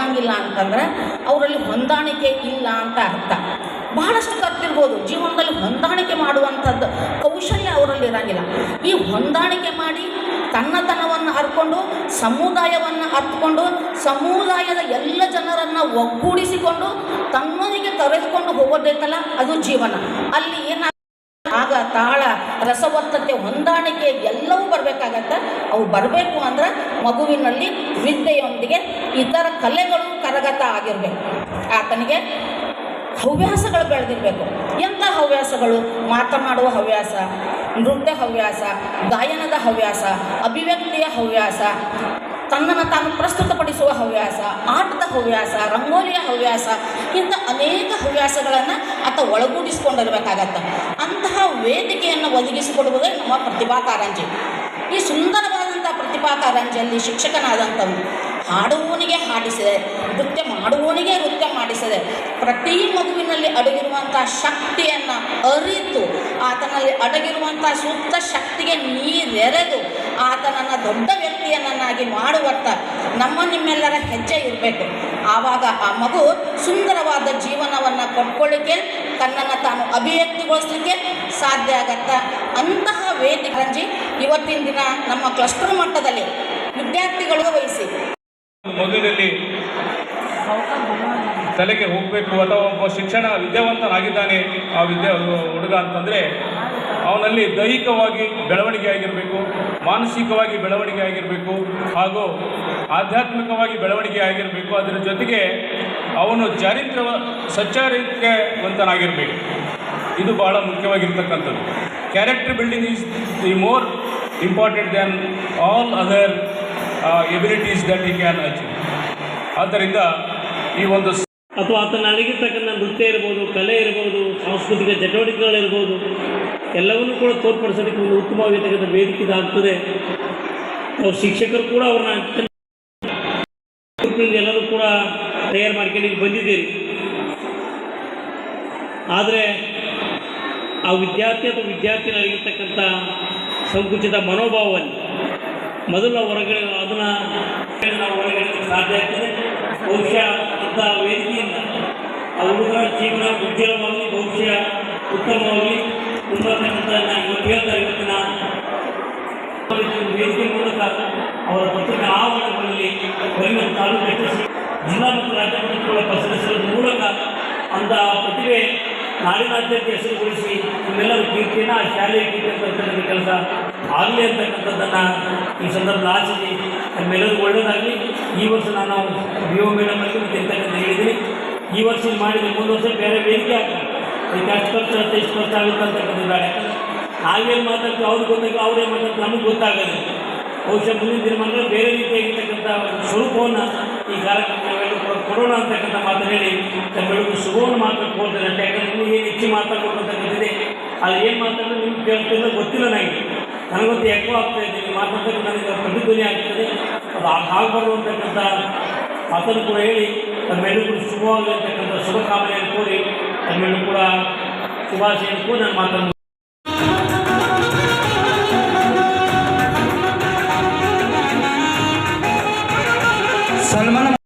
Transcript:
ಹೊಂದುವಂಗಿಲ್ಲ ಅಂತಂದ್ರೆ ಅವರಲ್ಲಿ ಹೊಂದಾಣಿಕೆ ಇಲ್ಲ ಅಂತ ಅರ್ಥ. ಬಹಳಷ್ಟು ಕರ್ತಿರ್ಬೋದು ಜೀವನದಲ್ಲಿ ಹೊಂದಾಣಿಕೆ ಮಾಡುವಂಥದ್ದು ಕೌಶಲ್ಯ ಅವರಲ್ಲಿ ಇರಂಗಿಲ್ಲ. ಈ ಹೊಂದಾಣಿಕೆ ಮಾಡಿ ತನ್ನತನವನ್ನು ಅರ್ಕೊಂಡು ಸಮುದಾಯವನ್ನು ಅರ್ಥಕೊಂಡು ಸಮುದಾಯದ ಎಲ್ಲ ಜನರನ್ನು ಒಗ್ಗೂಡಿಸಿಕೊಂಡು ತನ್ನೊಂದಿಗೆ ಕರೆದುಕೊಂಡು ಹೋಗೋದೈತಲ್ಲ, ಅದು ಜೀವನ. ಅಲ್ಲಿ ಏನ ಆಗ ರಸವತ್ತತೆ ಹೊಂದಾಣಿಕೆ ಎಲ್ಲವೂ ಬರಬೇಕಾಗತ್ತೆ. ಅವು ಬರಬೇಕು ಅಂದರೆ ಮಗುವಿನಲ್ಲಿ ವಿದ್ಯೆಯೊಂದಿಗೆ ಇತರ ಕಲೆಗಳು ಕರಗತ ಆಗಿರಬೇಕು. ಆತನಿಗೆ ಹವ್ಯಾಸಗಳು ಬೆಳೆದಿರಬೇಕು. ಎಂಥ ಹವ್ಯಾಸಗಳು? ಮಾತನಾಡುವ ಹವ್ಯಾಸ, ನೃತ್ಯ ಹವ್ಯಾಸ, ಗಾಯನದ ಹವ್ಯಾಸ, ಅಭಿವ್ಯಕ್ತಿಯ ಹವ್ಯಾಸ. ತನ್ನನ್ನು ತಾನು ಪ್ರಸ್ತುತಪಡಿಸುವ ಹವ್ಯಾಸ, ಆಟದ ಹವ್ಯಾಸ, ರಂಗೋಲಿಯ ಹವ್ಯಾಸ, ಇಂಥ ಅನೇಕ ಹವ್ಯಾಸಗಳನ್ನು ಆತ ಒಳಗೂಡಿಸಿಕೊಂಡಿರಬೇಕಾಗತ್ತೆ. ಅಂತಹ ವೇದಿಕೆಯನ್ನು ಒದಗಿಸಿಕೊಡುವುದೇ ನಮ್ಮ ಪ್ರತಿಭಾ ಕಾರಂಜಿ. ಈ ಸುಂದರವಾದಂಥ ಪ್ರತಿಭಾ ಕಾರಂಜಿಯಲ್ಲಿ ಶಿಕ್ಷಕನಾದಂಥವು ಹಾಡುವವನಿಗೆ ಹಾಡಿಸಿದೆ, ನೃತ್ಯ ಮಾಡುವವನಿಗೆ ನೃತ್ಯ ಮಾಡಿಸಿದೆ. ಪ್ರತಿ ಮಗುವಿನಲ್ಲಿ ಅಡಗಿರುವಂಥ ಶಕ್ತಿಯನ್ನು ಅರಿತು, ಆತನಲ್ಲಿ ಅಡಗಿರುವಂಥ ಸೂಕ್ತ ಶಕ್ತಿಗೆ ನೀರೆರೆದು, ಆತನನ್ನು ದೊಡ್ಡ ವ್ಯಕ್ತಿಯನ್ನಾಗಿ ಮಾಡುವತ್ತ ನಮ್ಮ ನಿಮ್ಮೆಲ್ಲರ ಹೆಜ್ಜೆ ಇರಬೇಕು. ಆವಾಗ ಆ ಮಗು ಸುಂದರವಾದ ಜೀವನವನ್ನು ಕೊಟ್ಕೊಳ್ಳಿಕ್ಕೆ ತನ್ನನ್ನು ತಾನು ಅಭಿವ್ಯಕ್ತಿಗೊಳಿಸಲಿಕ್ಕೆ ಸಾಧ್ಯ ಆಗತ್ತ. ಅಂತಹ ವೇದಿಕೆ ಇವತ್ತಿನ ದಿನ ನಮ್ಮ ಕ್ಲಸ್ಟರ್ ಮಟ್ಟದಲ್ಲಿ ವಿದ್ಯಾರ್ಥಿಗಳು ವಹಿಸಿ. ಮಗುವಿನಲ್ಲಿ ತಲೆಗೆ ಹೋಗಬೇಕು ಅಥವಾ ಒಬ್ಬ ಶಿಕ್ಷಣ ವಿದ್ಯಾವಂತನಾಗಿದ್ದಾನೆ, ಆ ವಿದ್ಯಾ ಹುಡುಗ ಅಂತಂದರೆ ಅವನಲ್ಲಿ ದೈಹಿಕವಾಗಿ ಬೆಳವಣಿಗೆ ಆಗಿರಬೇಕು ಮಾನಸಿಕವಾಗಿ ಬೆಳವಣಿಗೆ ಆಗಿರಬೇಕು ಹಾಗೂ ಆಧ್ಯಾತ್ಮಿಕವಾಗಿ ಬೆಳವಣಿಗೆ ಆಗಿರಬೇಕು ಅದರ ಜೊತೆಗೆ ಅವನು ಚಾರಿತ್ರ, ಸಚ್ಚಾರಿತ್ರ್ಯವಂತನಾಗಿರಬೇಕು. ಇದು ಬಹಳ ಮುಖ್ಯವಾಗಿರ್ತಕ್ಕಂಥದ್ದು. Character building is the more important than all other abilities that he can achieve ಆದ್ದರಿಂದ ಈ ಒಂದು ಅಥವಾ ಆತನ ಅಡಗಿರ್ತಕ್ಕಂಥ ನೃತ್ಯ ಇರ್ಬೋದು, ಕಲೆ ಇರ್ಬೋದು, ಸಾಂಸ್ಕೃತಿಕ ಚಟುವಟಿಕೆಗಳಿರ್ಬೋದು ಎಲ್ಲವನ್ನೂ ಕೂಡ ತೋರ್ಪಡಿಸೋದಕ್ಕೆ ಒಂದು ಉತ್ತಮವಾಗಿರ್ತಕ್ಕಂಥ ವೇದಿಕೆ ಇದಾಗ್ತದೆ. ನಾವು ಶಿಕ್ಷಕರು ಕೂಡ ಅವ್ರನ್ನ ಎಲ್ಲರೂ ಕೂಡ ತಯಾರು ಮಾಡ್ಕೊಂಡು ಬಂದಿದ್ದೀರಿ. ಆದರೆ ಆ ವಿದ್ಯಾರ್ಥಿ ಅಥವಾ ವಿದ್ಯಾರ್ಥಿನಲ್ಲಿರ್ತಕ್ಕಂಥ ಸಂಕುಚಿತ ಮನೋಭಾವವನ್ನು ಮೊದಲು ಹೊರಗಡೆ ಅದನ್ನು ಹೊರಗಡೆ ಸಾಧ್ಯ ಆಗ್ತದೆ. ಬಹುಶಃ ಅಂಥ ವೇದಿಕೆಯಿಂದ ಆ ಹುಡುಗರ ಜೀವನ ಉದ್ಯೋಗವಾಗಿ ಬಹುಶಃ ಉತ್ತಮವಾಗಿ ತುಂಬತಕ್ಕಂಥ ನಾನು ಹೇಳ್ತಾ ಇವತ್ತಿನ ವೇದಿಕೆ ಮೂಲಕ ಅವರ ಪತ್ರಿಕೆ ಆವರಣಗಳಲ್ಲಿ ಬರೀ ತಾಲೂಕು ಜಿಲ್ಲಾ ಮತ್ತು ರಾಜ್ಯ ಮಟ್ಟಗಳ ಪ್ರಸರಿಸುವ ಮೂಲಕ ಅಂತ ಪ್ರತಿಭೆ ನಾಡಿನಾದ್ಯಂತ ಹೆಸರುಗೊಳಿಸಿ ನಿಮ್ಮೆಲ್ಲರ ಕೀರ್ತಿಯನ್ನು ಆ ಶಾಲೆಯ ಕೀರ್ತಿ ಕೆಲಸ ಆಗಲಿ ಅಂತಕ್ಕಂಥದ್ದನ್ನು ಈ ಸಂದರ್ಭದಲ್ಲಿ ಆಶಿಸಿ ನಮ್ಮೆಲ್ಲರೂ ಒಳ್ಳೆಯದಾಗಲಿ ಈ ವರ್ಷ ನಾನು ಮೇಡಮ್ಗೆ ಮೇಡಮ್ ಅಲ್ಲಿ ತಿಂತಕ್ಕಂಥ ಹೇಳಿದ್ದೀನಿ. ಈ ವರ್ಷ ಮಾಡಿದ ಮುಂದೆ ವರ್ಷ ಬೇರೆ ವೇದಿಕೆ ಆಗ್ತದೆ. ಅದಕ್ಕೆ ಅಷ್ಟು ಖರ್ಚು ಆಗುತ್ತೆ ಇಷ್ಟು ಖರ್ಚು ಆಗುತ್ತೆ ಅಂತಕ್ಕಂಥ ಬೇಡ. ನಾವೇನು ಮಾತಾಡ್ತೀವಿ, ಅವ್ರಿಗೆ ಗೊತ್ತಾಗ ಅವ್ರೇ ಮಾತಾಡ್ತೀವಿ ನಮಗೆ ಗೊತ್ತಾಗಲ್ಲ. ಬಹುಶಃ ಮುಂದಿನ ದಿನಮಾನಗಳು ಬೇರೆ ರೀತಿಯಾಗಿರ್ತಕ್ಕಂಥ ಸ್ವರೂಪವನ್ನು ಈ ಕಾರ್ಯಕ್ರಮ ನಾವೆಲ್ಲರೂ ಕೂಡ, ಕೊಡೋಣ ಅಂತಕ್ಕಂಥ ಮಾತು ಹೇಳಿ ತಮ್ಮೆಲ್ಲರಿಗೂ ಶುಭವನ್ನು ಮಾತಾಡಕ್ಕೆ ಹೋಗ್ತದೆ ಅಂತ ಯಾಕಂದ್ರೆ ಏನು ಹೆಚ್ಚು ಮಾತಾಡ್ಕೊಳ್ತಕ್ಕಂಥದ್ದಿದೆ ಅದು ಏನು ಮಾತಾಡೋದು ನಿಮ್ಗೆ ಕೇಳ್ತಿಲ್ಲ, ಗೊತ್ತಿಲ್ಲ ನನಗೆ ನನಗಂತೂ ಎಕ್ಕೋ ಆಗ್ತಾ ಇದೆ. ನೀವು ಮಾತಾಡ್ತಕ್ಕ ನನಗೆ ಪ್ರತಿಧ್ವನಿ ಆಗ್ತದೆ. ಅದು ಆಗಬಾರ್ದು ಅಂತಕ್ಕಂಥ ಮಾತನ್ನು ಕೂಡ ಹೇಳಿ, ತಮ್ಮೆಲ್ಲರಿಗೂ ಶುಭವಾಗಿರ್ತಕ್ಕಂಥ ಶುಭಕಾಮನೆಯನ್ನು ಕೋರಿ ತಮ್ಮೆಲ್ಲರೂ ಕೂಡ ಶುಭಾಶಯನ್ನು ಕೂಡ ನಾನು ಮಾತನ್ನು